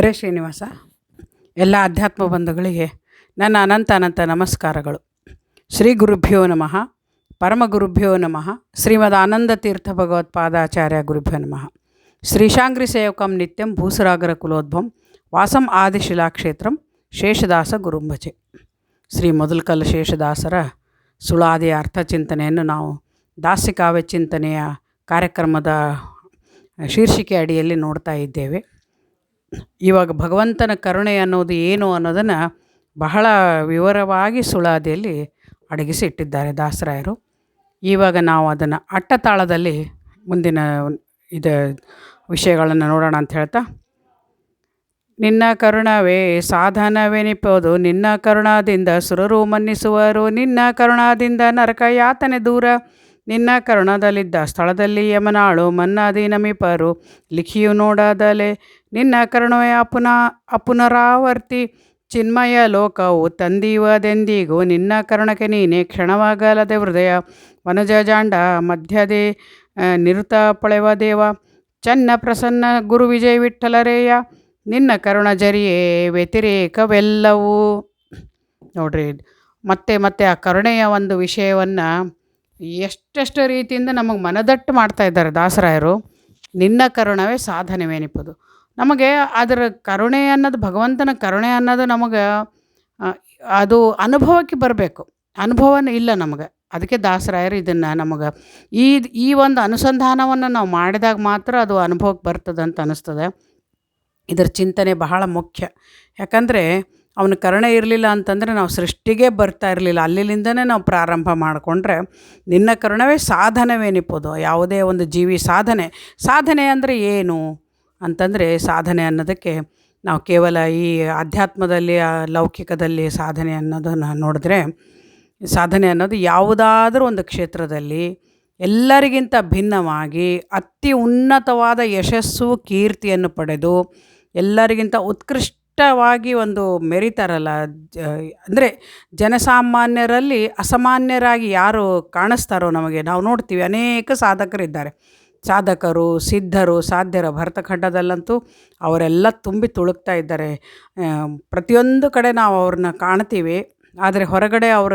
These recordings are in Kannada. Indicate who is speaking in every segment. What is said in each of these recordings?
Speaker 1: ಹರೇ ಶ್ರೀನಿವಾಸ. ಎಲ್ಲ ಅಧ್ಯಾತ್ಮ ಬಂಧುಗಳಿಗೆ ನನ್ನ ಅನಂತ ಅನಂತ ನಮಸ್ಕಾರಗಳು. ಶ್ರೀ ಗುರುಭ್ಯೋ ನಮಃ. ಪರಮ ಗುರುಭ್ಯೋ ನಮಃ. ಶ್ರೀಮದ್ ಆನಂದ ತೀರ್ಥ ಭಗವತ್ಪಾದಾಚಾರ್ಯ ಗುರುಭ್ಯೋ ನಮಃ. ಶ್ರೀಶಾಂಗ್ರಿ ಸೇವಕಂ ನಿತ್ಯಂ ಭೂಸರಾಗರ ಕುಲೋದ್ಭವಂ ವಾಸಂ ಆದಿಶಿಲಾಕ್ಷೇತ್ರಂ ಶೇಷದಾಸ ಗುರುಂಭಜೆ. ಶ್ರೀ ಮೊದಲಕಲ್ ಶೇಷದಾಸರ ಸುಳಾದಿ ಅರ್ಥ ಚಿಂತನೆಯನ್ನು ನಾವು ದಾಸ್ಯಕಾವ್ಯ ಚಿಂತನೆಯ ಕಾರ್ಯಕ್ರಮದ ಶೀರ್ಷಿಕೆ ಅಡಿಯಲ್ಲಿ ನೋಡ್ತಾ ಇದ್ದೇವೆ. ಇವಾಗ ಭಗವಂತನ ಕರುಣೆ ಅನ್ನೋದು ಏನು ಅನ್ನೋದನ್ನು ಬಹಳ ವಿವರವಾಗಿ ಸುಳಾದಿಯಲ್ಲಿ ಅಡಗಿಸಿ ಇಟ್ಟಿದ್ದಾರೆ ದಾಸರಾಯರು. ಇವಾಗ ನಾವು ಅದನ್ನು ಅಟ್ಟತಾಳದಲ್ಲಿ ಮುಂದಿನ ಇದು ವಿಷಯಗಳನ್ನು ನೋಡೋಣ ಅಂತ ಹೇಳ್ತಾ, ನಿನ್ನ ಕರುಣವೇ ಸಾಧನವೆನಿಪೋದು ನಿನ್ನ ಕರುಣಾದಿಂದ ಸುರರು ಮನ್ನಿಸುವರು, ನಿನ್ನ ಕರುಣಾದಿಂದ ನರಕ ಯಾತನೆ ದೂರ. ನಿನ್ನ ಕರುಣದಲ್ಲಿದ್ದ ಸ್ಥಳದಲ್ಲಿ ಯಮನಾಳು, ಮನ್ನಾದಿ ನಮಿಪರು, ಲಿಖಿಯು ನೋಡದಲೆ ನಿನ್ನ ಕರುಣವೇ ಅಪುನ ಅಪುನರಾವರ್ತಿ ಚಿನ್ಮಯ ಲೋಕವು ತಂದೀವದೆಂದಿಗೂ ನಿನ್ನ ಕರುಣಕ್ಕೆ ನೀನೇ ಕ್ಷಣವಾಗಲದೆ ಹೃದಯ. ವನಜ ಜಾಂಡ ಮಧ್ಯದೆ ನಿರುತ ಪೊಳೆವ ದೇವ, ಚನ್ನ ಪ್ರಸನ್ನ ಗುರು ವಿಜಯ ವಿಠಲರೇಯ, ನಿನ್ನ ಕರುಣ ಜರಿಯೇ ವ್ಯತಿರೇಕವೆಲ್ಲವೂ. ನೋಡ್ರಿ, ಮತ್ತೆ ಮತ್ತೆ ಆ ಕರುಣೆಯ ಒಂದು ವಿಷಯವನ್ನು ಎಷ್ಟೆಷ್ಟು ರೀತಿಯಿಂದ ನಮಗೆ ಮನದಟ್ಟು ಮಾಡ್ತಾ ಇದ್ದಾರೆ ದಾಸರಾಯರು. ನಿನ್ನ ಕರುಣವೇ ಸಾಧನವೇನಿಪ್ಪದು. ನಮಗೆ ಅದರ ಕರುಣೆ ಅನ್ನೋದು, ಭಗವಂತನ ಕರುಣೆ ಅನ್ನೋದು ನಮಗೆ ಅದು ಅನುಭವಕ್ಕೆ ಬರಬೇಕು. ಅನುಭವನೇ ಇಲ್ಲ ನಮಗೆ. ಅದಕ್ಕೆ ದಾಸರಾಯರು ಇದನ್ನು ನಮಗೆ, ಈ ಈ ಒಂದು ಅನುಸಂಧಾನವನ್ನು ನಾವು ಮಾಡಿದಾಗ ಮಾತ್ರ ಅದು ಅನುಭವಕ್ಕೆ ಬರ್ತದಂತ ಅನ್ನಿಸ್ತದೆ ಇದರ ಚಿಂತನೆ ಬಹಳ ಮುಖ್ಯ. ಯಾಕಂದರೆ ಅವನ ಕರುಣೆ ಇರಲಿಲ್ಲ ಅಂತಂದರೆ ನಾವು ಸೃಷ್ಟಿಗೆ ಬರ್ತಾ ಇರಲಿಲ್ಲ. ಅಲ್ಲಿಂದನೇ ನಾವು ಪ್ರಾರಂಭ ಮಾಡಿಕೊಂಡ್ರೆ ನಿನ್ನ ಕರುಣವೇ ಸಾಧನವೇನಿಪ್ಪೋದು ಯಾವುದೇ ಒಂದು ಜೀವಿ ಸಾಧನೆ. ಸಾಧನೆ ಅಂದರೆ ಏನು? ಅಂತಂದರೆ ಸಾಧನೆ ಅನ್ನೋದಕ್ಕೆ ನಾವು ಕೇವಲ ಈ ಆಧ್ಯಾತ್ಮದಲ್ಲಿ ಲೌಕಿಕದಲ್ಲಿ ಸಾಧನೆ ಅನ್ನೋದನ್ನು ನೋಡಿದ್ರೆ ಸಾಧನೆ ಅನ್ನೋದು ಯಾವುದಾದ್ರೂ ಒಂದು ಕ್ಷೇತ್ರದಲ್ಲಿ ಎಲ್ಲರಿಗಿಂತ ಭಿನ್ನವಾಗಿ ಅತಿ ಉನ್ನತವಾದ ಯಶಸ್ಸು, ಕೀರ್ತಿಯನ್ನು ಪಡೆದು ಎಲ್ಲರಿಗಿಂತ ಉತ್ಕೃಷ್ಟವಾಗಿ ಒಂದು ಮೆರಿತಾರಲ್ಲ ಅಂದರೆ ಜನಸಾಮಾನ್ಯರಲ್ಲಿ ಅಸಾಮಾನ್ಯರಾಗಿ ಯಾರು ಕಾಣಿಸ್ತಾರೋ ನಮಗೆ, ನಾವು ನೋಡ್ತೀವಿ ಅನೇಕ ಸಾಧಕರಿದ್ದಾರೆ. ಸಾಧಕರು, ಸಿದ್ಧರು, ಸಾಧ್ಯರ ಭರತಖಂಡದಲ್ಲಂತೂ ಅವರೆಲ್ಲ ತುಂಬಿ ತುಳುಕ್ತಾ ಇದ್ದಾರೆ. ಪ್ರತಿಯೊಂದು ಕಡೆ ನಾವು ಅವ್ರನ್ನ ಕಾಣ್ತೀವಿ, ಆದರೆ ಹೊರಗಡೆ ಅವರ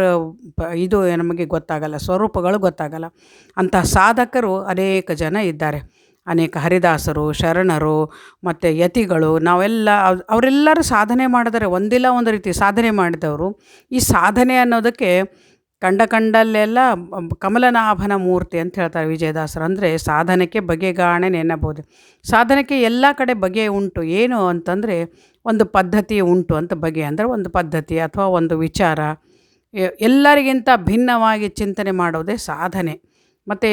Speaker 1: ಇದು ನಮಗೆ ಗೊತ್ತಾಗಲ್ಲ, ಸ್ವರೂಪಗಳು ಗೊತ್ತಾಗಲ್ಲ. ಅಂತಹ ಸಾಧಕರು ಅನೇಕ ಜನ ಇದ್ದಾರೆ. ಅನೇಕ ಹರಿದಾಸರು, ಶರಣರು ಮತ್ತು ಯತಿಗಳು, ನಾವೆಲ್ಲ ಅವರೆಲ್ಲರೂ ಸಾಧನೆ ಮಾಡಿದರೆ ಒಂದಿಲ್ಲ ಒಂದು ರೀತಿ ಸಾಧನೆ ಮಾಡಿದವರು. ಈ ಸಾಧನೆ ಅನ್ನೋದಕ್ಕೆ ಕಂಡ ಕಂಡಲ್ಲೆಲ್ಲ ಕಮಲನಾಭನ ಮೂರ್ತಿ ಅಂತ ಹೇಳ್ತಾರೆ ವಿಜಯದಾಸರು. ಅಂದರೆ ಸಾಧನಕ್ಕೆ ಬಗೆಗಾಣೆ ನೆನಬಹುದು ಸಾಧನಕ್ಕೆ ಎಲ್ಲ ಕಡೆ ಬಗೆ ಉಂಟು. ಏನು ಅಂತಂದರೆ ಒಂದು ಪದ್ಧತಿ ಉಂಟು ಅಂತ ಬಗೆ. ಅಂದರೆ ಒಂದು ಪದ್ಧತಿ ಅಥವಾ ಒಂದು ವಿಚಾರ. ಎಲ್ಲರಿಗಿಂತ ಭಿನ್ನವಾಗಿ ಚಿಂತನೆ ಮಾಡೋದೇ ಸಾಧನೆ. ಮತ್ತು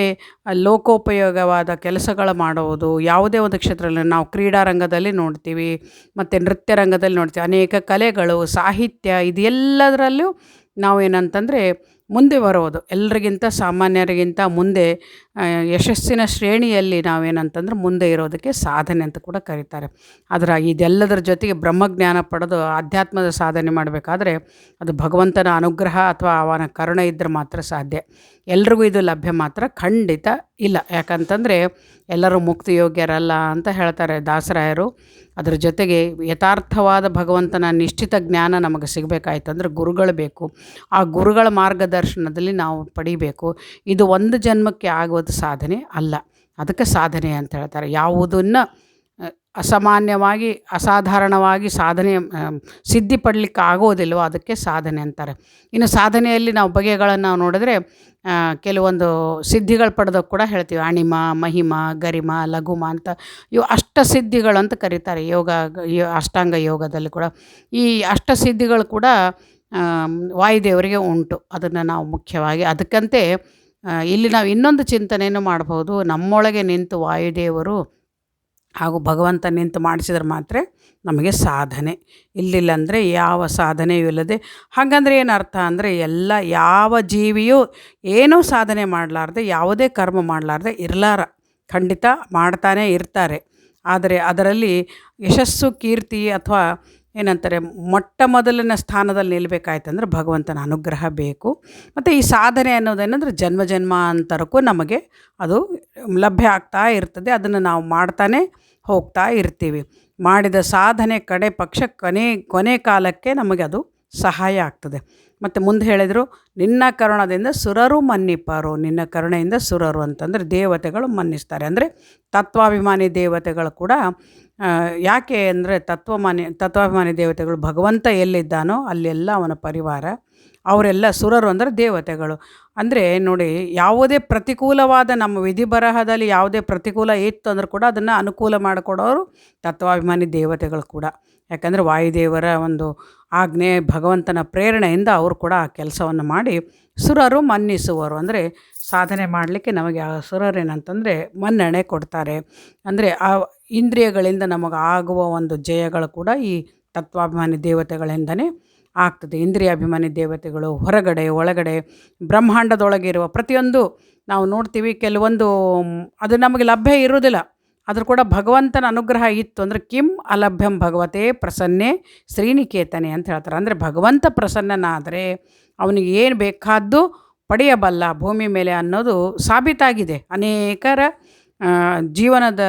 Speaker 1: ಲೋಕೋಪಯೋಗವಾದ ಕೆಲಸಗಳು ಮಾಡುವುದು ಯಾವುದೇ ಒಂದು ಕ್ಷೇತ್ರದಲ್ಲಿ ನಾವು ಕ್ರೀಡಾರಂಗದಲ್ಲಿ ನೋಡ್ತೀವಿ, ಮತ್ತು ನೃತ್ಯ ರಂಗದಲ್ಲಿ ನೋಡ್ತೀವಿ. ಅನೇಕ ಕಲೆಗಳು, ಸಾಹಿತ್ಯ ಇದೆಲ್ಲದರಲ್ಲೂ ನಾವೇನಂತಂದರೆ ಮುಂದೆ ಬರೋದು. ಎಲ್ರಿಗಿಂತ ಸಾಮಾನ್ಯರಿಗಿಂತ ಮುಂದೆ ಯಶಸ್ಸಿನ ಶ್ರೇಣಿಯಲ್ಲಿ ನಾವೇನಂತಂದ್ರೆ ಮುಂದೆ ಇರೋದಕ್ಕೆ ಸಾಧನೆ ಅಂತ ಕೂಡ ಕರೀತಾರೆ. ಆದರೆ ಇದೆಲ್ಲದರ ಜೊತೆಗೆ ಬ್ರಹ್ಮಜ್ಞಾನ ಪಡೆದು ಆಧ್ಯಾತ್ಮದ ಸಾಧನೆ ಮಾಡಬೇಕಾದ್ರೆ ಅದು ಭಗವಂತನ ಅನುಗ್ರಹ ಅಥವಾ ಅವನ ಕರುಣೆ ಇದ್ದರೆ ಮಾತ್ರ ಸಾಧ್ಯ. ಎಲ್ರಿಗೂ ಇದು ಲಭ್ಯ ಮಾತ್ರ. ಖಂಡಿತ ಇಲ್ಲ. ಯಾಕಂತಂದರೆ ಎಲ್ಲರೂ ಮುಕ್ತಿಯೋಗ್ಯರಲ್ಲ ಅಂತ ಹೇಳ್ತಾರೆ ದಾಸರಾಯರು. ಅದರ ಜೊತೆಗೆ ಯಥಾರ್ಥವಾದ ಭಗವಂತನ ನಿಶ್ಚಿತ ಜ್ಞಾನ ನಮಗೆ ಸಿಗಬೇಕಾಯ್ತು ಅಂದರೆ ಗುರುಗಳು ಬೇಕು. ಆ ಗುರುಗಳ ಮಾರ್ಗದರ್ಶನದಲ್ಲಿ ನಾವು ಪಡಿಬೇಕು. ಇದು ಒಂದು ಜನ್ಮಕ್ಕೆ ಆಗುವುದು ಸಾಧನೆ ಅಲ್ಲ. ಅದಕ್ಕೆ ಸಾಧನೆ ಅಂತ ಹೇಳ್ತಾರೆ. ಯಾವುದನ್ನು ಅಸಾಮಾನ್ಯವಾಗಿ, ಅಸಾಧಾರಣವಾಗಿ ಸಾಧನೆ ಸಿದ್ಧಿ ಪಡಲಿಕ್ಕೆ ಆಗೋದಿಲ್ವೋ ಅದಕ್ಕೆ ಸಾಧನೆ ಅಂತಾರೆ. ಇನ್ನು ಸಾಧನೆಯಲ್ಲಿ ನಾವು ಬಗೆಗಳನ್ನು ನಾವು ನೋಡಿದ್ರೆ ಕೆಲವೊಂದು ಸಿದ್ಧಿಗಳು ಪಡೆದವು ಕೂಡ ಹೇಳ್ತೀವಿ. ಅಣಿಮ, ಮಹಿಮ, ಗರಿಮ, ಲಘುಮ ಅಂತ ಇವು ಅಷ್ಟ ಸಿದ್ಧಿಗಳು ಅಂತ ಕರೀತಾರೆ. ಯೋಗ ಅಷ್ಟಾಂಗ ಯೋಗದಲ್ಲಿ ಕೂಡ. ಈ ಅಷ್ಟ ಸಿದ್ಧಿಗಳು ಕೂಡ ವಾಯುದೇವರಿಗೆ ಉಂಟು. ಅದನ್ನು ನಾವು ಮುಖ್ಯವಾಗಿ ಅದಕ್ಕಂತೆ ಇಲ್ಲಿ ನಾವು ಇನ್ನೊಂದು ಚಿಂತನೆಯನ್ನು ಮಾಡ್ಬೋದು. ನಮ್ಮೊಳಗೆ ನಿಂತು ವಾಯುದೇವರು ಹಾಗೂ ಭಗವಂತ ನಿಂತು ಮಾಡಿಸಿದ್ರೆ ಮಾತ್ರ ನಮಗೆ ಸಾಧನೆ. ಇಲ್ಲಿಲ್ಲ ಅಂದರೆ ಯಾವ ಸಾಧನೆಯೂ ಇಲ್ಲದೆ, ಹಾಗಂದ್ರೆ ಏನು ಅರ್ಥ ಅಂದರೆ ಎಲ್ಲ, ಯಾವ ಜೀವಿಯೂ ಏನೂ ಸಾಧನೆ ಮಾಡಲಾರ್ದೆ, ಯಾವುದೇ ಕರ್ಮ ಮಾಡಲಾರ್ದೆ ಇರಲಾರ. ಖಂಡಿತ ಮಾಡ್ತಾನೇ ಇರ್ತಾರೆ. ಆದರೆ ಅದರಲ್ಲಿ ಯಶಸ್ಸು, ಕೀರ್ತಿ ಅಥವಾ ಏನಂತಾರೆ, ಮೊಟ್ಟ ಮೊದಲನೇ ಸ್ಥಾನದಲ್ಲಿ ನಿಲ್ಲಬೇಕಾಯ್ತಂದ್ರೆ ಭಗವಂತನ ಅನುಗ್ರಹ ಬೇಕು. ಮತ್ತು ಈ ಸಾಧನೆ ಅನ್ನೋದೇನಂದ್ರೆ ಜನ್ಮ ಜನ್ಮಾಂತರಕ್ಕೂ ನಮಗೆ ಅದು ಲಭ್ಯ ಆಗ್ತಾ ಇರ್ತದೆ, ಅದನ್ನು ನಾವು ಮಾಡ್ತಾನೆ ಹೋಗ್ತಾ ಇರ್ತೀವಿ. ಮಾಡಿದ ಸಾಧನೆ ಕಡೆ ಪಕ್ಷ, ಕೊನೆ ಕೊನೆ ಕಾಲಕ್ಕೆ ನಮಗೆ ಅದು ಸಹಾಯ ಆಗ್ತದೆ. ಮತ್ತು ಮುಂದೆ ಹೇಳಿದರು, ನಿನ್ನ ಕರುಣದಿಂದ ಸುರರು ಮನ್ನಿಪಾರು, ನಿನ್ನ ಕರುಣೆಯಿಂದ ಸುರರು ಅಂತಂದರೆ ದೇವತೆಗಳು ಮನ್ನಿಸ್ತಾರೆ. ಅಂದರೆ ತತ್ವಾಭಿಮಾನಿ ದೇವತೆಗಳು ಕೂಡ ಯಾಕೆ ಅಂದರೆ ತತ್ವಮಾನಿ, ತತ್ವಾಭಿಮಾನಿ ದೇವತೆಗಳು ಭಗವಂತ ಎಲ್ಲಿದ್ದಾನೋ ಅಲ್ಲೆಲ್ಲ ಅವನ ಪರಿವಾರ, ಅವರೆಲ್ಲ ಸುರರು ಅಂದರೆ ದೇವತೆಗಳು. ಅಂದರೆ ನೋಡಿ, ಯಾವುದೇ ಪ್ರತಿಕೂಲವಾದ ನಮ್ಮ ವಿಧಿ ಬರಹದಲ್ಲಿ ಯಾವುದೇ ಪ್ರತಿಕೂಲ ಇತ್ತು ಅಂದರೂ ಕೂಡ ಅದನ್ನು ಅನುಕೂಲ ಮಾಡಿಕೊಡೋರು ತತ್ವಾಭಿಮಾನಿ ದೇವತೆಗಳು ಕೂಡ. ಯಾಕಂದರೆ ವಾಯುದೇವರ ಒಂದು ಆಜ್ಞೆ ಭಗವಂತನ ಪ್ರೇರಣೆಯಿಂದ ಅವರು ಕೂಡ ಆ ಕೆಲಸವನ್ನು ಮಾಡಿ ಸುರರು ಮನ್ನಿಸುವರು. ಅಂದರೆ ಸಾಧನೆ ಮಾಡಲಿಕ್ಕೆ ನಮಗೆ ಆ ಸುರರೇನಂತಂದರೆ ಮನ್ನಣೆ ಕೊಡ್ತಾರೆ. ಅಂದರೆ ಆ ಇಂದ್ರಿಯಗಳಿಂದ ನಮಗೆ ಆಗುವ ಒಂದು ಜಯಗಳು ಕೂಡ ಈ ತತ್ವಾಭಿಮಾನಿ ದೇವತೆಗಳಿಂದನೇ ಆಗ್ತದೆ. ಇಂದ್ರಿಯಾಭಿಮಾನಿ ದೇವತೆಗಳು ಹೊರಗಡೆ, ಒಳಗಡೆ ಬ್ರಹ್ಮಾಂಡದೊಳಗಿರುವ ಪ್ರತಿಯೊಂದು ನಾವು ನೋಡ್ತೀವಿ. ಕೆಲವೊಂದು, ಅದು ನಮಗೆ ಲಭ್ಯ ಇರುವುದಿಲ್ಲ. ಆದರೂ ಕೂಡ ಭಗವಂತನ ಅನುಗ್ರಹ ಇತ್ತು ಅಂದರೆ ಕಿಂ ಅಲಭ್ಯಂ ಭಗವತೆ ಪ್ರಸನ್ನೆ ಶ್ರೀನಿಕೇತನೆ ಅಂತ ಹೇಳ್ತಾರೆ. ಅಂದರೆ ಭಗವಂತ ಪ್ರಸನ್ನನಾದರೆ ಅವನಿಗೆ ಏನು ಬೇಕಾದ್ದು ಪಡೆಯಬಲ್ಲ ಭೂಮಿ ಮೇಲೆ ಅನ್ನೋದು ಸಾಬೀತಾಗಿದೆ. ಅನೇಕರ ಜೀವನದ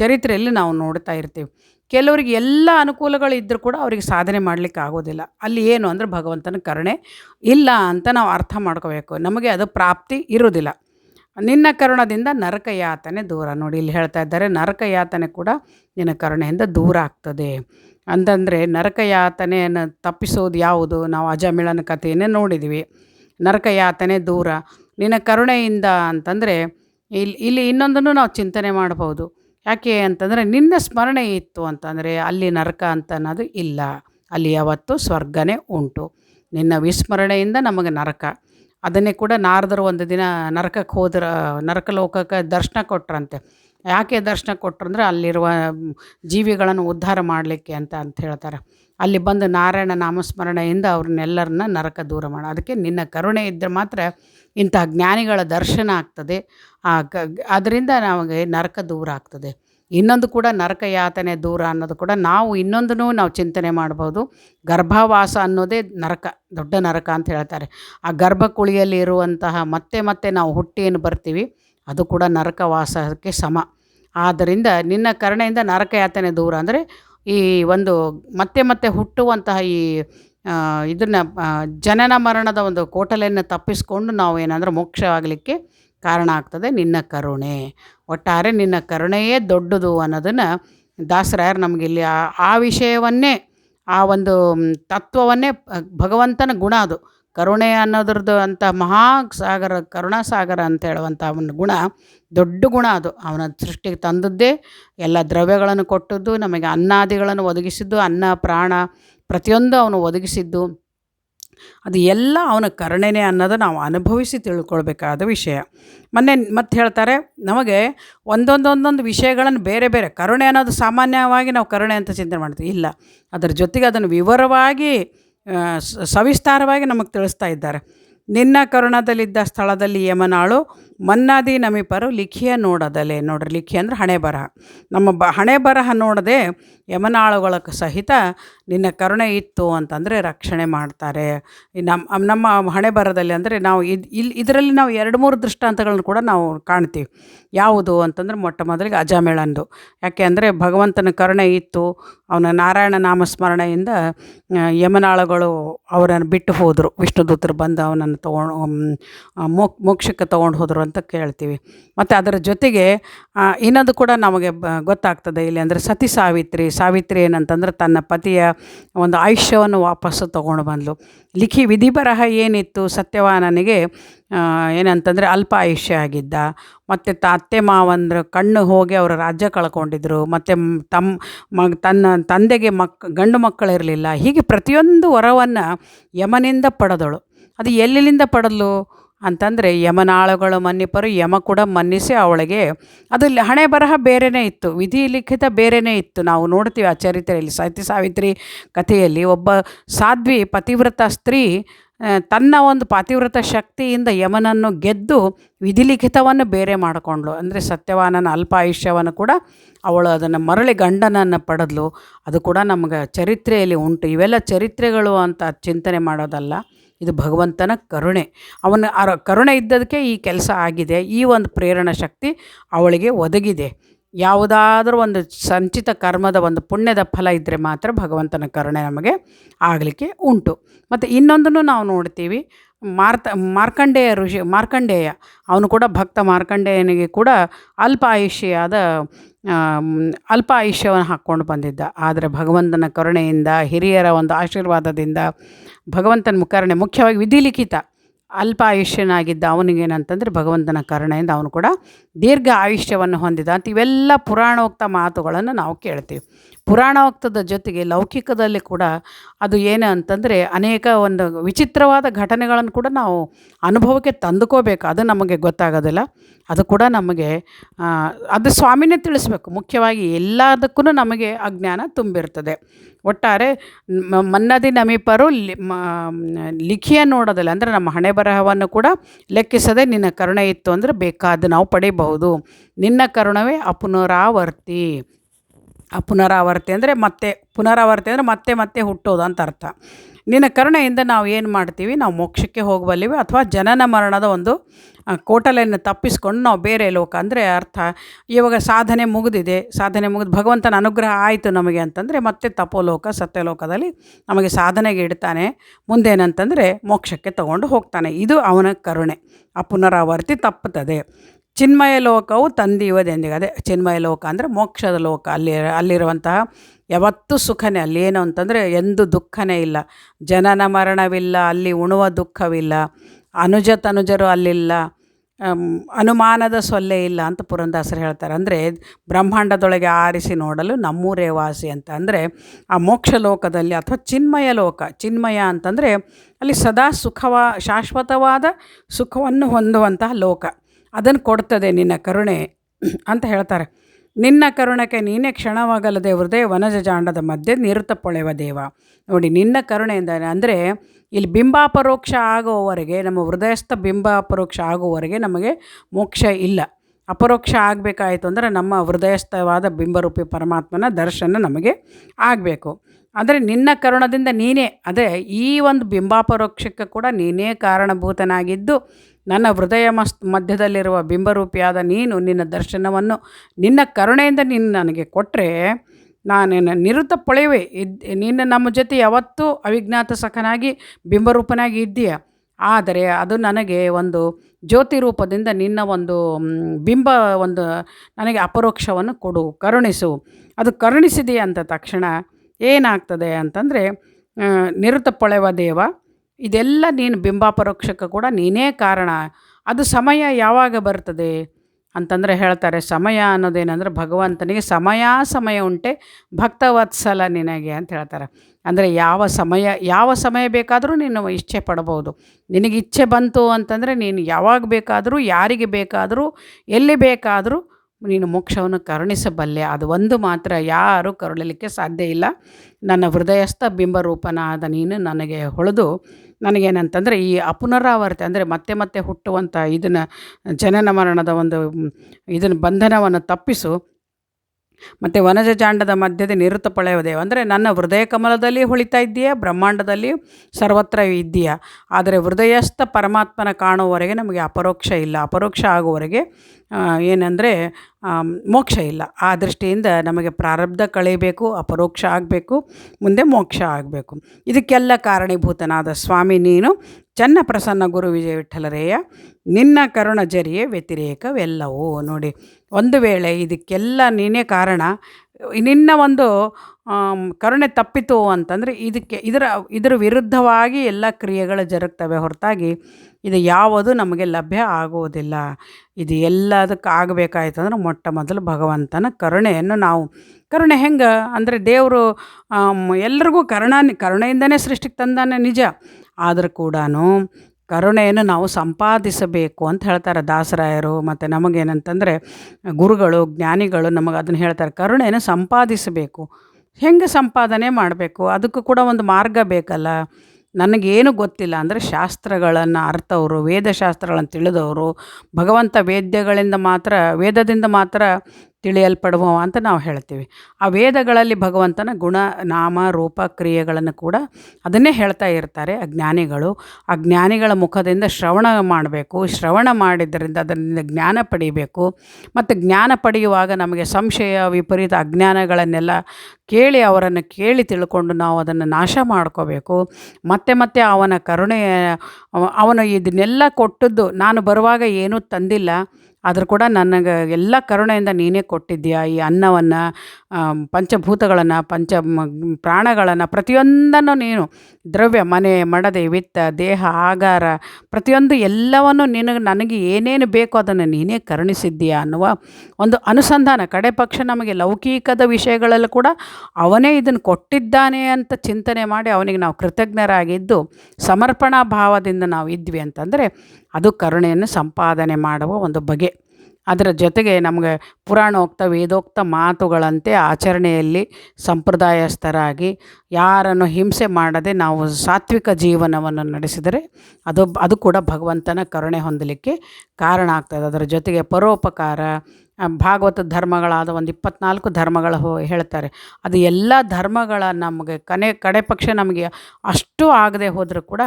Speaker 1: ಚರಿತ್ರೆಯಲ್ಲಿ ನಾವು ನೋಡ್ತಾ ಇರ್ತೀವಿ. ಕೆಲವರಿಗೆ ಎಲ್ಲ ಅನುಕೂಲಗಳು ಇದ್ದರೂ ಕೂಡ ಅವರಿಗೆ ಸಾಧನೆ ಮಾಡಲಿಕ್ಕೆ ಆಗೋದಿಲ್ಲ. ಅಲ್ಲಿ ಏನು ಅಂದರೆ ಭಗವಂತನ ಕರುಣೆ ಇಲ್ಲ ಅಂತ ನಾವು ಅರ್ಥ ಮಾಡ್ಕೋಬೇಕು. ನಮಗೆ ಅದು ಪ್ರಾಪ್ತಿ ಇರೋದಿಲ್ಲ ನಿನ್ನ ಕರುಣದಿಂದ ನರಕ ಯಾತನೆ ದೂರ. ನೋಡಿ, ಇಲ್ಲಿ ಹೇಳ್ತಾ ಇದ್ದಾರೆ ನರಕ ಯಾತನೆ ಕೂಡ ನಿನ್ನ ಕರುಣೆಯಿಂದ ದೂರ ಆಗ್ತದೆ. ಅಂತಂದರೆ ನರಕ ಯಾತನೆಯನ್ನು ತಪ್ಪಿಸೋದು ಯಾವುದು? ನಾವು ಅಜಮಿಳನ ಕಥೆಯನ್ನೇ ನೋಡಿದ್ವಿ. ನರಕ ಯಾತನೆ ದೂರ. ನಿನ್ನ ಕರುಣೆಯಿಂದ ಅಂತಂದರೆ ಇಲ್ಲಿ ಇಲ್ಲಿ ಇನ್ನೊಂದನ್ನು ನಾವು ಚಿಂತನೆ ಮಾಡ್ಬೋದು ಯಾಕೆ ಅಂತಂದರೆ, ನಿನ್ನ ಸ್ಮರಣೆ ಇತ್ತು ಅಂತಂದರೆ, ಅಲ್ಲಿ ನರಕ ಅಂತ ಅನ್ನೋದು ಇಲ್ಲ. ಅಲ್ಲಿ ಯಾವತ್ತೂ ಸ್ವರ್ಗನೇ ಉಂಟು. ನಿನ್ನ ವಿಸ್ಮರಣೆಯಿಂದ ನಮಗೆ ನರಕ. ಅದನ್ನೇ ಕೂಡ ನಾರದರು ಒಂದು ದಿನ ನರಕಕ್ಕೆ ಹೋದ್ರ ನರಕ ಲೋಕಕ್ಕೆ ದರ್ಶನ ಕೊಟ್ರಂತೆ. ಯಾಕೆ ದರ್ಶನ ಕೊಟ್ರಂದ್ರೆ ಅಲ್ಲಿರುವ ಜೀವಿಗಳನ್ನು ಉದ್ಧಾರ ಮಾಡಲಿಕ್ಕೆ ಅಂತ ಅಂತ ಹೇಳ್ತಾರೆ. ಅಲ್ಲಿ ಬಂದು ನಾರಾಯಣ ನಾಮಸ್ಮರಣೆಯಿಂದ ಅವ್ರನ್ನೆಲ್ಲರನ್ನ ನರಕ ದೂರ ಮಾಡ. ಅದಕ್ಕೆ ನಿನ್ನ ಕರುಣೆ ಇದ್ದರೆ ಮಾತ್ರ ಇಂತಹ ಜ್ಞಾನಿಗಳ ದರ್ಶನ ಆಗ್ತದೆ. ಅದರಿಂದ ನಮಗೆ ನರಕ ದೂರ ಆಗ್ತದೆ. ಇನ್ನೊಂದು ಕೂಡ ನರಕ ಯಾತನೆ ದೂರ ಅನ್ನೋದು ಕೂಡ ನಾವು ಇನ್ನೊಂದನ್ನು ನಾವು ಚಿಂತನೆ ಮಾಡ್ಬೋದು. ಗರ್ಭವಾಸ ಅನ್ನೋದೇ ನರಕ, ದೊಡ್ಡ ನರಕ ಅಂತ ಹೇಳ್ತಾರೆ. ಆ ಗರ್ಭಕುಳಿಯಲ್ಲಿ ಇರುವಂತಹ ಮತ್ತೆ ಮತ್ತೆ ನಾವು ಹುಟ್ಟಿ ಬರ್ತೀವಿ, ಅದು ಕೂಡ ನರಕವಾಸಕ್ಕೆ ಸಮ. ಆದ್ದರಿಂದ ನಿನ್ನ ಕರುಣೆಯಿಂದ ನರಕ ಯಾತನೆ ದೂರ ಅಂದರೆ ಈ ಒಂದು ಮತ್ತೆ ಮತ್ತೆ ಹುಟ್ಟುವಂತಹ ಈ ಇದನ್ನು ಜನನ ಮರಣದ ಒಂದು ಕೋಟಲೆಯನ್ನು ತಪ್ಪಿಸ್ಕೊಂಡು ನಾವು ಏನಂದ್ರೆ ಮೋಕ್ಷ ಆಗಲಿಕ್ಕೆ ಕಾರಣ ಆಗ್ತದೆ ನಿನ್ನ ಕರುಣೆ. ಒಟ್ಟಾರೆ ನಿನ್ನ ಕರುಣೆಯೇ ದೊಡ್ಡದು ಅನ್ನೋದನ್ನು ದಾಸರಾಯರು ನಮಗೆ ಇಲ್ಲಿ ಆ ಆ ವಿಷಯವನ್ನೇ, ಆ ಒಂದು ತತ್ವವನ್ನೇ ಭಗವಂತನ ಗುಣ ಅದು. ಕರುಣೆ ಅನ್ನೋದ್ರದ್ದು ಅಂತ ಮಹಾಸಾಗರ, ಕರುಣಾಸಾಗರ ಅಂತ ಹೇಳುವಂಥ ಒಂದು ಗುಣ ದೊಡ್ಡ ಗುಣ ಅದು. ಅವನ ಸೃಷ್ಟಿಗೆ ತಂದದ್ದೇ ಎಲ್ಲ ದ್ರವ್ಯಗಳನ್ನು ಕೊಟ್ಟದ್ದು, ನಮಗೆ ಅನ್ನಾದಿಗಳನ್ನು ಒದಗಿಸಿದ್ದು, ಅನ್ನ, ಪ್ರಾಣ ಪ್ರತಿಯೊಂದು ಅವನು ಒದಗಿಸಿದ್ದು. ಅದು ಎಲ್ಲ ಅವನ ಕರುಣೆನೇ ಅನ್ನೋದು ನಾವು ಅನುಭವಿಸಿ ತಿಳ್ಕೊಳ್ಬೇಕಾದ ವಿಷಯ. ಮೊನ್ನೆ ಮತ್ತೆ ಹೇಳ್ತಾರೆ, ನಮಗೆ ಒಂದೊಂದು ಒಂದೊಂದು ವಿಷಯಗಳನ್ನು ಬೇರೆ ಬೇರೆ, ಕರುಣೆ ಅನ್ನೋದು ಸಾಮಾನ್ಯವಾಗಿ ನಾವು ಕರುಣೆ ಅಂತ ಚಿಂತನೆ ಮಾಡ್ತೀವಿ. ಇಲ್ಲ, ಅದರ ಜೊತೆಗೆ ಅದನ್ನು ವಿವರವಾಗಿ ಸವಿಸ್ತಾರವಾಗಿ ನಮಗೆ ತಿಳಿಸ್ತಾ ಇದ್ದಾರೆ. ನಿನ್ನ ಕರುಣದಲ್ಲಿದ್ದ ಸ್ಥಳದಲ್ಲಿ ಯಮನಾಳು ಮನ್ನಾದಿ ನಮಿಪರು ಲಿಖಿಯ ನೋಡದಲೆ. ನೋಡ್ರಿ, ಲಿಖಿ ಅಂದ್ರೆ ಹಣೆ ಬರಹ. ನಮ್ಮ ಬ, ಹಣೆ ಬರಹ ನೋಡದೆ ಯಮನಾಳುಗಳ ಸಹಿತ ನಿನ್ನ ಕರುಣೆ ಇತ್ತು ಅಂತಂದರೆ ರಕ್ಷಣೆ ಮಾಡ್ತಾರೆ. ನಮ್ಮ ನಮ್ಮ ಹಣೆ ಬರದಲ್ಲಿ ಅಂದರೆ ನಾವು ಇದು ಇಲ್ಲಿ ಇದರಲ್ಲಿ ನಾವು ಎರಡು ಮೂರು ದೃಷ್ಟಾಂತಗಳನ್ನು ಕೂಡ ನಾವು ಕಾಣ್ತೀವಿ. ಯಾವುದು ಅಂತಂದ್ರೆ ಮೊಟ್ಟ ಮೊದಲಿಗೆ ಅಜಾಮೇಳಂದು. ಯಾಕೆ ಅಂದರೆ ಭಗವಂತನ ಕರುಣೆ ಇತ್ತು, ಅವನ ನಾರಾಯಣ ನಾಮಸ್ಮರಣೆಯಿಂದ ಯಮನಾಳಗಳು ಅವರನ್ನು ಬಿಟ್ಟು ಹೋದರು. ವಿಷ್ಣುದೂತರು ಬಂದು ಅವನನ್ನು ತೊಗೊಂಡು ಮೋಕ್ ಮೋಕ್ಷಕ್ಕೆ ತೊಗೊಂಡು ಹೋದರು ಅಂತ ಕೇಳ್ತೀವಿ. ಮತ್ತು ಅದರ ಜೊತೆಗೆ ಇನ್ನೊಂದು ಕೂಡ ನಮಗೆ ಗೊತ್ತಾಗ್ತದೆ ಇಲ್ಲಿ ಅಂದರೆ ಸತಿ ಸಾವಿತ್ರಿ. ಸಾವಿತ್ರಿ ಏನಂತಂದ್ರೆ ತನ್ನ ಪತಿಯ ಒಂದು ಆಯುಷ್ಯವನ್ನು ವಾಪಸ್ಸು ತೊಗೊಂಡು ಬಂದಳು ಲಿಖಿ ವಿಧಿ ಬರಹ ಏನಿತ್ತು? ಸತ್ಯವಾನನಿಗೆ ಏನಂತಂದರೆ ಅಲ್ಪ ಆಯುಷ್ಯ ಆಗಿದ್ದ. ಮತ್ತು ತ, ಅತ್ತೆ ಮಾವಂದ್ರ ಕಣ್ಣು ಹೋಗಿ ಅವರು ರಾಜ್ಯ ಕಳ್ಕೊಂಡಿದ್ರು. ಮತ್ತು ತಮ್ಮ ಮಗ, ತನ್ನ ತಂದೆಗೆ ಮಕ್, ಗಂಡು ಮಕ್ಕಳಿರಲಿಲ್ಲ. ಹೀಗೆ ಪ್ರತಿಯೊಂದು ವರವನ್ನು ಯಮನಿಂದ ಪಡೆದಳು. ಅದು ಎಲ್ಲಿಂದ ಪಡೆದಳು ಅಂತಂದರೆ ಯಮನಾಳುಗಳು ಮನ್ನಿಪರು ಯಮ ಕೂಡ ಮನ್ನಿಸಿ ಅವಳಿಗೆ ಅದು ಹಣೆ ಬರಹ ಬೇರೆಯೇ ಇತ್ತು, ವಿಧಿ ಲಿಖಿತ ಬೇರೆಯೇ ಇತ್ತು. ನಾವು ನೋಡ್ತೀವಿ ಆ ಚರಿತ್ರೆಯಲ್ಲಿ. ಸತಿ ಸಾವಿತ್ರಿ ಕಥೆಯಲ್ಲಿ ಒಬ್ಬ ಸಾಧ್ವಿ ಪತಿವ್ರತ ಸ್ತ್ರೀ ತನ್ನ ಒಂದು ಪಾತಿವ್ರತ ಶಕ್ತಿಯಿಂದ ಯಮನನ್ನು ಗೆದ್ದು ವಿಧಿಲಿಖಿತವನ್ನು ಬೇರೆ ಮಾಡಿಕೊಂಡ್ಳು. ಅಂದರೆ ಸತ್ಯವಾನನ ಅಲ್ಪ ಆಯುಷ್ಯವನ್ನು ಕೂಡ ಅವಳು ಅದನ್ನು ಮರಳಿ ಗಂಡನನ್ನು ಪಡೆದ್ಲು. ಅದು ಕೂಡ ನಮಗೆ ಚರಿತ್ರೆಯಲ್ಲಿ ಉಂಟು. ಇವೆಲ್ಲ ಚರಿತ್ರೆಗಳು ಅಂತ ಚಿಂತನೆ ಮಾಡೋದಲ್ಲ. ಇದು ಭಗವಂತನ ಕರುಣೆ. ಅವನ ಕರುಣೆ ಇದ್ದದಕ್ಕೆ ಈ ಕೆಲಸ ಆಗಿದೆ. ಈ ಒಂದು ಪ್ರೇರಣಾ ಶಕ್ತಿ ಅವಳಿಗೆ ಒದಗಿದೆ. ಯಾವುದಾದ್ರೂ ಒಂದು ಸಂಚಿತ ಕರ್ಮದ ಒಂದು ಪುಣ್ಯದ ಫಲ ಇದ್ದರೆ ಮಾತ್ರ ಭಗವಂತನ ಕರುಣೆ ನಮಗೆ ಆಗಲಿಕ್ಕೆ ಉಂಟು. ಮತ್ತು ಇನ್ನೊಂದನ್ನು ನಾವು ನೋಡ್ತೀವಿ. ಮಾರ್ತ ಮಾರ್ಕಂಡೇಯ ಋಷಿ, ಮಾರ್ಕಂಡೇಯ, ಅವನು ಕೂಡ ಭಕ್ತ, ಮಾರ್ಕಂಡೇಯನಿಗೆ ಕೂಡ ಅಲ್ಪ ಆಯುಷ್ಯಾದ ಅಲ್ಪ ಆಯುಷ್ಯವನ್ನು ಹಾಕ್ಕೊಂಡು ಬಂದಿದ್ದ. ಆದರೆ ಭಗವಂತನ ಕರುಣೆಯಿಂದ, ಹಿರಿಯರ ಒಂದು ಆಶೀರ್ವಾದದಿಂದ ಭಗವಂತನ ಕರುಣೆ ಮುಖ್ಯವಾಗಿ ವಿಧಿಲಿಖಿತ ಅಲ್ಪ ಆಯುಷ್ಯನಾಗಿದ್ದ ಅವನಿಗೇನಂತಂದರೆ ಭಗವಂತನ ಕರುಣೆಯಿಂದ ಅವನು ಕೂಡ ದೀರ್ಘ ಆಯುಷ್ಯವನ್ನು ಹೊಂದಿದ. ಅಂತ ಇವೆಲ್ಲ ಪುರಾಣೋಕ್ತ ಮಾತುಗಳನ್ನು ನಾವು ಕೇಳ್ತೀವಿ. ಪುರಾಣೋಕ್ತದ ಜೊತೆಗೆ ಲೌಕಿಕದಲ್ಲಿ ಕೂಡ ಅದು ಏನು ಅಂತಂದರೆ ಅನೇಕ ಒಂದು ವಿಚಿತ್ರವಾದ ಘಟನೆಗಳನ್ನು ಕೂಡ ನಾವು ಅನುಭವಕ್ಕೆ ತಂದುಕೋಬೇಕು ಅದು ನಮಗೆ ಗೊತ್ತಾಗೋದಿಲ್ಲ. ಅದು ಕೂಡ ನಮಗೆ ಅದು ಸ್ವಾಮಿನೇ ತಿಳಿಸ್ಬೇಕು. ಮುಖ್ಯವಾಗಿ ಎಲ್ಲದಕ್ಕೂ ನಮಗೆ ಅಜ್ಞಾನ ತುಂಬಿರ್ತದೆ. ಒಟ್ಟಾರೆ ಮನ್ನದಿ ನಮಿಪರು ಲಿಖಿಯ ನೋಡೋದಿಲ್ಲ, ಅಂದರೆ ನಮ್ಮ ಹಣೆ ಬರಹವನ್ನು ಕೂಡ ಲೆಕ್ಕಿಸದೆ ನಿನ್ನ ಕರುಣೆ ಇತ್ತು ಅಂದರೆ ಬೇಕಾದ ನಾವು ಪಡೆಯಬಹುದು ನಿನ್ನ ಕರುಣವೇ ಅಪುನರಾವರ್ತಿ. ಆ ಪುನರಾವರ್ತಿ ಅಂದರೆ ಮತ್ತೆ, ಪುನರಾವರ್ತಿ ಅಂದರೆ ಮತ್ತೆ ಮತ್ತೆ ಹುಟ್ಟೋದು ಅಂತ ಅರ್ಥ. ನಿನ್ನ ಕರುಣೆಯಿಂದ ನಾವು ಏನು ಮಾಡ್ತೀವಿ? ನಾವು ಮೋಕ್ಷಕ್ಕೆ ಹೋಗಬಲ್ಲಿವಿ, ಅಥವಾ ಜನನ ಮರಣದ ಒಂದು ಕೋಟಲೆಯನ್ನು ತಪ್ಪಿಸ್ಕೊಂಡು ನಾವು ಬೇರೆ ಲೋಕ. ಅಂದರೆ ಅರ್ಥ, ಇವಾಗ ಸಾಧನೆ ಮುಗಿದಿದೆ. ಸಾಧನೆ ಮುಗಿದು ಭಗವಂತನ ಅನುಗ್ರಹ ಆಯಿತು ನಮಗೆ ಅಂತಂದರೆ ಮತ್ತೆ ತಪೋಲೋಕ, ಸತ್ಯಲೋಕದಲ್ಲಿ ನಮಗೆ ಸಾಧನೆಗೆ ಇಡ್ತಾನೆ. ಮುಂದೇನಂತಂದರೆ ಮೋಕ್ಷಕ್ಕೆ ತಗೊಂಡು ಹೋಗ್ತಾನೆ. ಇದು ಅವನ ಕರುಣೆ. ಆ ಪುನರಾವರ್ತಿ ತಪ್ಪುತ್ತದೆ. ಚಿನ್ಮಯ ಲೋಕವು ತಂದಿಯುವುದೆಂದಿಗೆ ಅದೇ ಚಿನ್ಮಯ ಲೋಕ ಅಂದರೆ ಮೋಕ್ಷದ ಲೋಕ. ಅಲ್ಲಿ, ಅಲ್ಲಿರುವಂತಹ ಯಾವತ್ತೂ ಸುಖನೇ, ಅಲ್ಲಿ ಏನು ಅಂತಂದರೆ ಎಂದು ದುಃಖನೇ ಇಲ್ಲ. ಜನನ ಮರಣವಿಲ್ಲ, ಅಲ್ಲಿ ಉಣುವ ದುಃಖವಿಲ್ಲ. ಅನುಜ ತನುಜರು ಅಲ್ಲಿಲ್ಲ. ಅನುಮಾನದ ಸೊಲ್ಲೆ ಇಲ್ಲ ಅಂತ ಪುರಂದಾಸರು ಹೇಳ್ತಾರೆ. ಅಂದರೆ ಬ್ರಹ್ಮಾಂಡದೊಳಗೆ ಆರಿಸಿ ನೋಡಲು ನಮ್ಮೂರೇ ವಾಸಿ ಅಂತ. ಅಂದರೆ ಆ ಮೋಕ್ಷ ಲೋಕದಲ್ಲಿ ಅಥವಾ ಚಿನ್ಮಯ ಲೋಕ, ಚಿನ್ಮಯ ಅಂತಂದರೆ ಅಲ್ಲಿ ಸದಾ ಸುಖವ, ಶಾಶ್ವತವಾದ ಸುಖವನ್ನು ಹೊಂದುವಂತಹ ಲೋಕ. ಅದನ್ನು ಕೊಡ್ತದೆ ನಿನ್ನ ಕರುಣೆ ಅಂತ ಹೇಳ್ತಾರೆ. ನಿನ್ನ ಕರುಣಕ್ಕೆ ನೀನೇ ಕ್ಷಣವಾಗಲದೆ ಹೃದಯ ವನಜ ಜಾಂಡದ ಮಧ್ಯೆ ನಿರುತ್ತ ಪೊಳೆವ ದೇವ. ನೋಡಿ, ನಿನ್ನ ಕರುಣೆಯಿಂದ ಅಂದರೆ ಇಲ್ಲಿ ಬಿಂಬಾಪರೋಕ್ಷ ಆಗುವವರೆಗೆ, ನಮ್ಮ ಹೃದಯಸ್ಥ ಬಿಂಬಾಪರೋಕ್ಷ ಆಗುವವರೆಗೆ ನಮಗೆ ಮೋಕ್ಷ ಇಲ್ಲ. ಅಪರೋಕ್ಷ ಆಗಬೇಕಾಯಿತು ಅಂದರೆ ನಮ್ಮ ಹೃದಯಸ್ಥವಾದ ಬಿಂಬರೂಪಿ ಪರಮಾತ್ಮನ ದರ್ಶನ ನಮಗೆ ಆಗಬೇಕು. ಅಂದರೆ ನಿನ್ನ ಕರುಣದಿಂದ ನೀನೇ, ಅದೇ ಈ ಒಂದು ಬಿಂಬಾಪರೋಕ್ಷಕ್ಕೆ ಕೂಡ ನೀನೇ ಕಾರಣಭೂತನಾಗಿದ್ದು ನನ್ನ ಹೃದಯ ಮಸ್, ಮಧ್ಯದಲ್ಲಿರುವ ಬಿಂಬರೂಪಿಯಾದ ನೀನು ನಿನ್ನ ದರ್ಶನವನ್ನು ನಿನ್ನ ಕರುಣೆಯಿಂದ ನೀನು ನನಗೆ ಕೊಟ್ಟರೆ ನಾನು ನಿರುತ ಪೊಳೆಯುವೆ. ಇದ್ ನಿನ್ನ ನಮ್ಮ ಜೊತೆ ಯಾವತ್ತೂ ಅವಿಜ್ಞಾತ ಸಖನಾಗಿ, ಬಿಂಬರೂಪನಾಗಿ ಇದ್ದೀಯ. ಆದರೆ ಅದು ನನಗೆ ಒಂದು ಜ್ಯೋತಿ ರೂಪದಿಂದ ನಿನ್ನ ಒಂದು ಬಿಂಬ ಒಂದು ನನಗೆ ಅಪರೋಕ್ಷವನ್ನು ಕೊಡು, ಕರುಣಿಸು. ಅದು ಕರುಣಿಸಿದೆಯಾ ಅಂತ ತಕ್ಷಣ ಏನಾಗ್ತದೆ ಅಂತಂದರೆ ನಿರುತ ಪೊಳೆವ ದೇವ ಇದೆಲ್ಲ ನೀನು ಬಿಂಬಾಪರೋಕ್ಷಕ್ಕೆ ಕೂಡ ನೀನೇ ಕಾರಣ. ಅದು ಸಮಯ ಯಾವಾಗ ಬರ್ತದೆ? ಅಂತಂದರೆ ಹೇಳ್ತಾರೆ, ಸಮಯ ಅನ್ನೋದೇನಂದ್ರೆ ಭಗವಂತನಿಗೆ ಸಮಯ ಸಮಯ ಉಂಟೆ, ಭಕ್ತವತ್ಸಲ ನಿನಗೆ ಅಂತ ಹೇಳ್ತಾರೆ. ಅಂದರೆ ಯಾವ ಸಮಯ ಯಾವ ಸಮಯ ಬೇಕಾದರೂ ನೀನು ಇಚ್ಛೆ ಪಡಬಹುದು. ನಿನಗೆ ಇಚ್ಛೆ ಬಂತು ಅಂತಂದರೆ ನೀನು ಯಾವಾಗ ಬೇಕಾದರೂ, ಯಾರಿಗೆ ಬೇಕಾದರೂ, ಎಲ್ಲಿ ಬೇಕಾದರೂ ನೀನು ಮೋಕ್ಷವನ್ನು ಕರುಣಿಸಬಲ್ಲೆ. ಅದು ಒಂದು ಮಾತ್ರ, ಯಾರೂ ಕರುಣಲಿಕ್ಕೆ ಸಾಧ್ಯ ಇಲ್ಲ. ನನ್ನ ಹೃದಯಸ್ಥ ಬಿಂಬರೂಪನಾದ ನೀನು ನನಗೆ ಹೊಳೆದು ನನಗೇನಂತಂದರೆ ಈ ಅಪುನರಾವರ್ತಿ ಅಂದರೆ ಮತ್ತೆ ಮತ್ತೆ ಹುಟ್ಟುವಂಥ ಇದನ್ನು ಜನನ ಮರಣದ ಒಂದು ಇದನ್ನು ಬಂಧನವನ್ನು ತಪ್ಪಿಸು ಮತ್ತು ವನಜ ಜಾಂಡದ ಮಧ್ಯದ ನಿರುತ ಪಳೆಯದೇವ ಅಂದರೆ ನನ್ನ ಹೃದಯ ಕಮಲದಲ್ಲಿ ಹೊಳಿತಾ ಇದ್ದೀಯಾ, ಬ್ರಹ್ಮಾಂಡದಲ್ಲಿ ಸರ್ವತ್ರ ಇದ್ದೀಯಾ? ಆದರೆ ಹೃದಯಸ್ಥ ಪರಮಾತ್ಮನ ಕಾಣುವವರೆಗೆ ನಮಗೆ ಅಪರೋಕ್ಷ ಇಲ್ಲ. ಅಪರೋಕ್ಷ ಆಗುವವರೆಗೆ ಏನಂದರೆ ಮೋಕ್ಷ ಇಲ್ಲ. ಆ ದೃಷ್ಟಿಯಿಂದ ನಮಗೆ ಪ್ರಾರಬ್ಧ ಕಳೀಬೇಕು ಅಪರೋಕ್ಷ ಆಗಬೇಕು, ಮುಂದೆ ಮೋಕ್ಷ ಆಗಬೇಕು. ಇದಕ್ಕೆಲ್ಲ ಕಾರಣೀಭೂತನಾದ ಸ್ವಾಮಿ ನೀನು ಚನ್ನ ಪ್ರಸನ್ನ ಗುರು ವಿಜಯ ವಿಠಲರೇಯ ನಿನ್ನ ಕರುಣ ಜರಿಯೇ ವ್ಯತಿರೇಕವೆಲ್ಲವೂ. ನೋಡಿ, ಒಂದು ವೇಳೆ ಇದಕ್ಕೆಲ್ಲ ನೀನೇ ಕಾರಣ, ನಿನ್ನ ಒಂದು ಕರುಣೆ ತಪ್ಪಿತು ಅಂತಂದರೆ ಇದಕ್ಕೆ, ಇದರ ಇದರ ವಿರುದ್ಧವಾಗಿ ಎಲ್ಲ ಕ್ರಿಯೆಗಳು ಜರುಗ್ತವೆ. ಹೊರತಾಗಿ ಇದು ಯಾವುದು ನಮಗೆ ಲಭ್ಯ ಆಗುವುದಿಲ್ಲ. ಇದು ಎಲ್ಲದಕ್ಕೆ ಆಗಬೇಕಾಯ್ತು ಅಂದ್ರೆ ಮೊಟ್ಟ ಮೊದಲು ಭಗವಂತನ ಕರುಣೆಯನ್ನು ನಾವು, ಕರುಣೆ ಹೆಂಗೆ? ಅಂದರೆ ದೇವರು ಎಲ್ರಿಗೂ ಕರುಣ ಕರುಣೆಯಿಂದನೇ ಸೃಷ್ಟಿಗೆ ತಂದಾನೆ ನಿಜ. ಆದರೂ ಕೂಡ ಕರುಣೆಯನ್ನು ನಾವು ಸಂಪಾದಿಸಬೇಕು ಅಂತ ಹೇಳ್ತಾರೆ ದಾಸರಾಯರು. ಮತ್ತು ನಮಗೇನಂತಂದರೆ ಗುರುಗಳು, ಜ್ಞಾನಿಗಳು ನಮಗೆ ಅದನ್ನು ಹೇಳ್ತಾರೆ, ಕರುಣೆಯನ್ನು ಸಂಪಾದಿಸಬೇಕು. ಹೆಂಗೆ ಸಂಪಾದನೆ ಮಾಡಬೇಕು? ಅದಕ್ಕೂ ಕೂಡ ಒಂದು ಮಾರ್ಗ ಬೇಕಲ್ಲ. ನನಗೇನು ಗೊತ್ತಿಲ್ಲ ಅಂದರೆ ಶಾಸ್ತ್ರಗಳನ್ನು ಅರ್ಥವರು, ವೇದಶಾಸ್ತ್ರಗಳನ್ನು ತಿಳಿದವರು, ಭಗವಂತ ವೇದ್ಯಗಳಿಂದ ಮಾತ್ರ, ವೇದದಿಂದ ಮಾತ್ರ ತಿಳಿಯಲ್ಪಡುವ ಅಂತ ನಾವು ಹೇಳ್ತೀವಿ. ಆ ವೇದಗಳಲ್ಲಿ ಭಗವಂತನ ಗುಣ, ನಾಮ, ರೂಪ, ಕ್ರಿಯೆಗಳನ್ನು ಕೂಡ ಅದನ್ನೇ ಹೇಳ್ತಾ ಇರ್ತಾರೆ ಅಜ್ಞಾನಿಗಳು. ಆ ಜ್ಞಾನಿಗಳ ಮುಖದಿಂದ ಶ್ರವಣ ಮಾಡಬೇಕು. ಶ್ರವಣ ಮಾಡಿದ್ದರಿಂದ ಅದರಿಂದ ಜ್ಞಾನ ಪಡಿಬೇಕು. ಮತ್ತು ಜ್ಞಾನ ಪಡೆಯುವಾಗ ನಮಗೆ ಸಂಶಯ, ವಿಪರೀತ ಅಜ್ಞಾನಗಳನ್ನೆಲ್ಲ ಕೇಳಿ ಅವರನ್ನು ಕೇಳಿ ತಿಳ್ಕೊಂಡು ನಾವು ಅದನ್ನು ನಾಶ ಮಾಡ್ಕೋಬೇಕು. ಮತ್ತೆ ಮತ್ತೆ ಅವನ ಕರುಣೆ ಅವನು ಇದನ್ನೆಲ್ಲ ಕೊಟ್ಟದ್ದು ನಾನು ಬರುವಾಗ ಏನೂ ತಂದಿಲ್ಲ. ಆದರೂ ಕೂಡ ನನಗೆ ಎಲ್ಲ ಕರುಣೆಯಿಂದ ನೀನೇ ಕೊಟ್ಟಿದ್ದೀಯಾ ಈ ಅನ್ನವನ್ನು ಪಂಚಭೂತಗಳನ್ನು, ಪಂಚ ಪ್ರಾಣಗಳನ್ನು, ಪ್ರತಿಯೊಂದನ್ನು ನೀನು, ದ್ರವ್ಯ, ಮನೆ, ಮಡದೆ, ವಿತ್ತ, ದೇಹ, ಆಗಾರ, ಪ್ರತಿಯೊಂದು ಎಲ್ಲವನ್ನು ನಿನಗೆ, ನನಗೆ ಏನೇನು ಬೇಕೋ ಅದನ್ನು ನೀನೇ ಕರುಣಿಸಿದ್ದೀಯಾ ಅನ್ನುವ ಒಂದು ಅನುಸಂಧಾನ. ಕಡೆ ಪಕ್ಷ ನಮಗೆ ಲೌಕಿಕದ ವಿಷಯಗಳಲ್ಲೂ ಕೂಡ ಅವನೇ ಇದನ್ನು ಕೊಟ್ಟಿದ್ದಾನೆ ಅಂತ ಚಿಂತನೆ ಮಾಡಿ ಅವನಿಗೆ ನಾವು ಕೃತಜ್ಞರಾಗಿದ್ದು ಸಮರ್ಪಣಾ ಭಾವದಿಂದ ನಾವು ಇದ್ವಿ ಅಂತಂದರೆ ಅದು ಕರುಣೆಯನ್ನು ಸಂಪಾದನೆ ಮಾಡುವ ಒಂದು ಬಗೆ. ಅದರ ಜೊತೆಗೆ ನಮಗೆ ಪುರಾಣೋಕ್ತ, ವೇದೋಕ್ತ ಮಾತುಗಳಂತೆ ಆಚರಣೆಯಲ್ಲಿ ಸಂಪ್ರದಾಯಸ್ಥರಾಗಿ ಯಾರನ್ನು ಹಿಂಸೆ ಮಾಡದೆ ನಾವು ಸಾತ್ವಿಕ ಜೀವನವನ್ನು ನಡೆಸಿದರೆ ಅದು ಅದು ಕೂಡ ಭಗವಂತನ ಕರುಣೆ ಹೊಂದಲಿಕ್ಕೆ ಕಾರಣ ಆಗ್ತದೆ. ಅದರ ಜೊತೆಗೆ ಪರೋಪಕಾರ ಭಾಗವತ ಧರ್ಮಗಳಾದ ಒಂದು ಇಪ್ಪತ್ನಾಲ್ಕು ಧರ್ಮಗಳು ಹೇಳ್ತಾರೆ. ಅದು ಎಲ್ಲ ಧರ್ಮಗಳ ನಮಗೆ ಕನೆ ಕಡೆ ಪಕ್ಷ ನಮಗೆ ಅಷ್ಟು ಆಗದೆ ಹೋದರೂ ಕೂಡ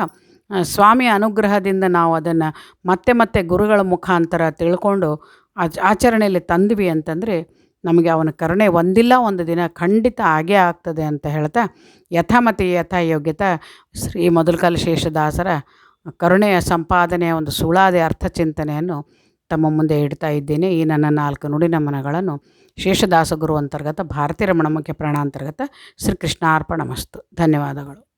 Speaker 1: ಸ್ವಾಮಿಯ ಅನುಗ್ರಹದಿಂದ ನಾವು ಅದನ್ನು ಮತ್ತೆ ಮತ್ತೆ ಗುರುಗಳ ಮುಖಾಂತರ ತಿಳ್ಕೊಂಡು ಆಚ, ಆಚರಣೆಯಲ್ಲಿ ತಂದ್ವಿ ಅಂತಂದರೆ ನಮಗೆ ಅವನ ಕರುಣೆ ಒಂದಿಲ್ಲ, ಒಂದು ದಿನ ಖಂಡಿತ ಆಗೇ ಆಗ್ತದೆ ಅಂತ ಹೇಳ್ತಾ ಯಥಾಮತಿ ಯಥಾ ಯೋಗ್ಯತ ಶ್ರೀ ಮೊದಲಕಾಲ ಶೇಷದಾಸರ ಕರುಣೆಯ ಸಂಪಾದನೆಯ ಒಂದು ಸುಳಾದೆ ಅರ್ಥಚಿಂತನೆಯನ್ನು ತಮ್ಮ ಮುಂದೆ ಇಡ್ತಾ ಇದ್ದೇನೆ. ಈ ನನ್ನ ನಾಲ್ಕು ನುಡಿ ನಮನಗಳನ್ನು ಶೇಷದಾಸ ಗುರು ಅಂತರ್ಗತ ಭಾರತೀಯ ರಮಣ ಮುಖ್ಯ ಪ್ರಾಣಾಂತರ್ಗತ ಶ್ರೀ ಕೃಷ್ಣಾರ್ಪಣಮಸ್ತು ಧನ್ಯವಾದಗಳು.